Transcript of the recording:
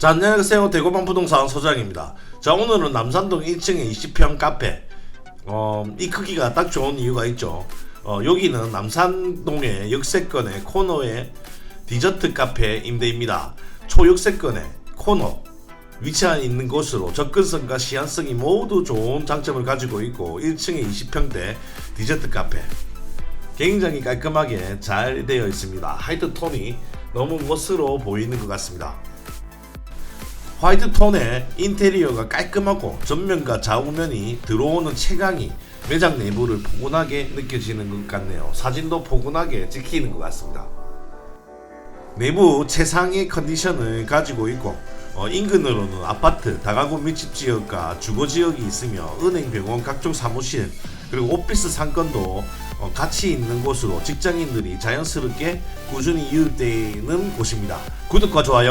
자, 안녕하세요. 대구방 부동산 소장입니다. 자, 오늘은 남산동 1층에 20평 카페. 어, 이 크기가 딱 좋은 이유가 있죠. 어, 여기는 남산동의 역세권의 코너의 디저트 카페 임대입니다. 초역세권의 코너. 위치한 있는 곳으로 접근성과 시한성이 모두 좋은 장점을 가지고 있고 1층에 20평대 디저트 카페. 굉장히 깔끔하게 잘 되어 있습니다. 하이트 톤이 너무 멋스러워 보이는 것 같습니다. 화이트 톤의 인테리어가 깔끔하고 전면과 좌우면이 들어오는 채광이 매장 내부를 포근하게 느껴지는 것 같네요. 사진도 포근하게 찍히는 것 같습니다. 내부 최상의 컨디션을 가지고 있고 어, 인근으로는 아파트, 다가구 밀집 지역과 주거 지역이 있으며 은행, 병원, 각종 사무실 그리고 오피스 상권도 어, 같이 있는 곳으로 직장인들이 자연스럽게 꾸준히 이웃되는 곳입니다. 구독과 좋아요